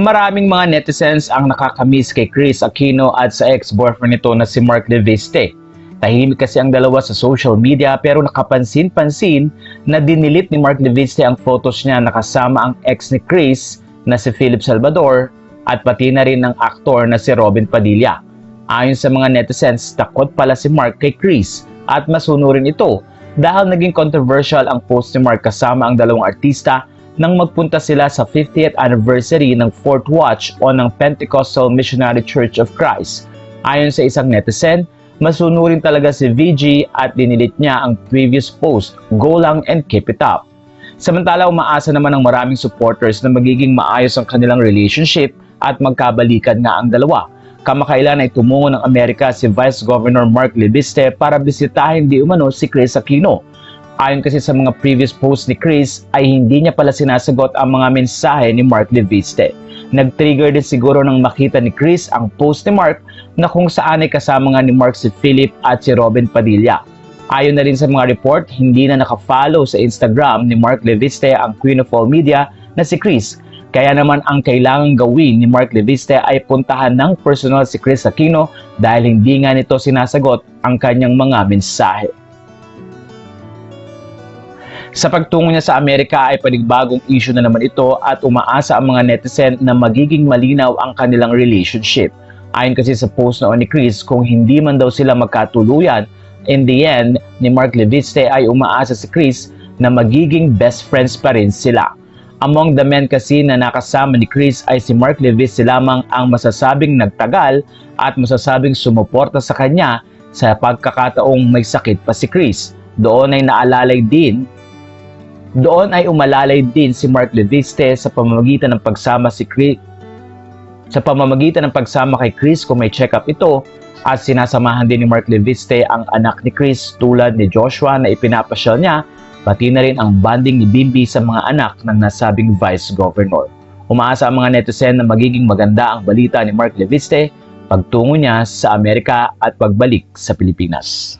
Maraming mga netizens ang nakakamiss kay Chris Aquino at sa ex-boyfriend nito na si Mark Leviste. Tahimik kasi ang dalawa sa social media pero nakapansin-pansin na dinilit ni Mark Leviste ang photos niya nakasama ang ex ni Chris na si Philip Salvador at pati na rin ng aktor na si Robin Padilla. Ayon sa mga netizens, takot pala si Mark kay Chris at masunurin ito dahil naging controversial ang post ni Mark kasama ang dalawang artista nang magpunta sila sa 50th anniversary ng Fourth Watch o ng Pentecostal Missionary Church of Christ. Ayon sa isang netizen, masunurin talaga si VG at dinilit niya ang previous post, go lang and keep it up. Samantala umaasa naman ng maraming supporters na magiging maayos ang kanilang relationship at magkabalikan nga ang dalawa. Kamakailan ay tumungo ng Amerika si Vice Governor Mark Libiste para bisitahin di umano si Chris Aquino. Ayon kasi sa mga previous posts ni Chris ay hindi niya pala sinasagot ang mga mensahe ni Mark Leviste. Nag-trigger din siguro nang makita ni Chris ang post ni Mark na kung saan ay kasama nga ni Mark si Philip at si Robin Padilla. Ayon na rin sa mga report, hindi na nakafollow sa Instagram ni Mark Leviste ang Queen of All Media na si Chris. Kaya naman ang kailangang gawin ni Mark Leviste ay puntahan ng personal si Chris Aquino dahil hindi nga nito sinasagot ang kanyang mga mensahe. Sa pagtungo niya sa Amerika ay panigbagong issue na naman ito at umaasa ang mga netizen na magiging malinaw ang kanilang relationship. Ayon kasi sa post noon ni Chris, kung hindi man daw sila magkatuluyan, in the end, ni Mark Leviste ay umaasa si Chris na magiging best friends pa rin sila. Among the men kasi na nakasama ni Chris ay si Mark Leviste lamang ang masasabing nagtagal at masasabing sumuporta sa kanya sa pagkakataong may sakit pa si Chris. Doon ay naalalay din doon ay umalalay din si Mark Leviste sa pamamagitan ng pagsama si Chris sa pamamagitan ng pagsama kay Chris kung may check-up ito at sinasamahan din ni Mark Leviste ang anak ni Chris tulad ni Joshua na ipinapasyal niya pati na rin ang banding ni Bimbi sa mga anak ng nasabing Vice Governor. Umaasa ang mga netizen na magiging maganda ang balita ni Mark Leviste pagtungo niya sa Amerika at pagbalik sa Pilipinas.